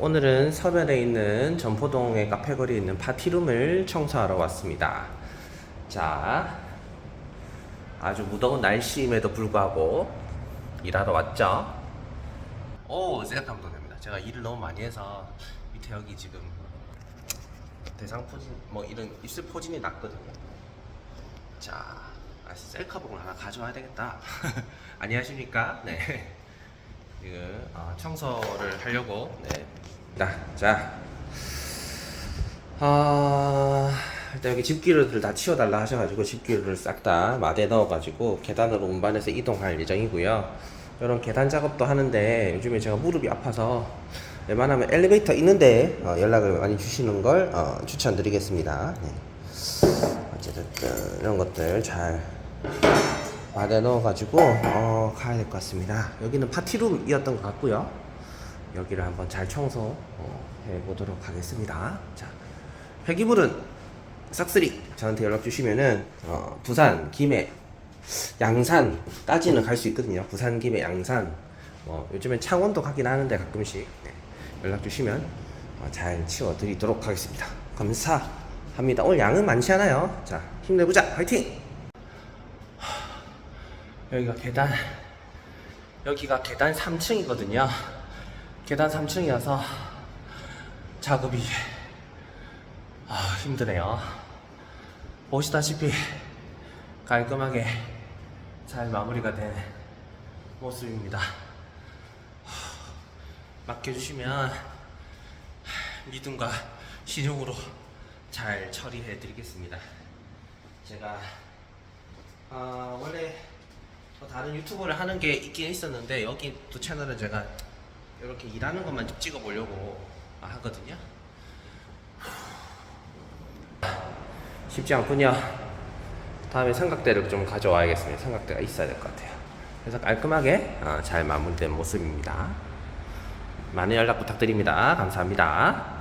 오늘은 서면에 있는 전포동의 카페거리에 있는 파티룸을 청소하러 왔습니다. 자, 아주 무더운 날씨임에도 불구하고 일하러 왔죠. 오, 생각하면 됩니다. 제가 일을 너무 많이 해서 밑에 여기 지금 대상 포진, 뭐 이런 입술 포진이 났거든요. 자, 아, 셀카봉을 하나 가져와야 되겠다. 안녕하십니까? 네. 지금 어, 청소를 하려고. 네. 자, 자. 아, 일단 여기 집기류들 다 치워달라 하셔가지고 집기류를 싹 다 마대에 넣어가지고 계단으로 운반해서 이동할 예정이고요. 이런 계단 작업도 하는데 요즘에 제가 무릎이 아파서 웬만하면 엘리베이터 있는데 어, 연락을 많이 주시는 걸 어, 추천드리겠습니다. 네. 어쨌든 이런 것들 잘 마대 넣어가지고 어, 가야 될 것 같습니다. 여기는 파티룸이었던 것 같고요. 여기를 한번 잘 청소 어, 해보도록 하겠습니다. 자, 회기물은 싹쓸이 저한테 연락 주시면은 어, 부산, 김해, 양산 까지는 갈 수 있거든요. 부산, 김해, 양산. 뭐 요즘엔 창원도 가긴 하는데 가끔씩 네, 연락 주시면 어, 잘 치워드리도록 하겠습니다. 감사합니다. 오늘 양은 많지 않아요. 자, 힘내보자. 화이팅! 여기가 계단 여기가 계단 3층이거든요 계단 3층이어서 작업이 아, 힘드네요. 보시다시피 깔끔하게 잘 마무리가 된 모습입니다. 맡겨주시면 믿음과 신용으로 잘 처리해 드리겠습니다. 제가 아, 원래 또 다른 유튜브를 하는 게 있긴 있었는데 여기 또 채널은 제가 이렇게 일하는 것만 좀 찍어 보려고 하거든요. 쉽지 않군요. 다음에 삼각대를 좀 가져와야겠습니다. 삼각대가 있어야 될 것 같아요. 그래서 깔끔하게 어, 잘 마무리된 모습입니다. 많은 연락 부탁드립니다. 감사합니다.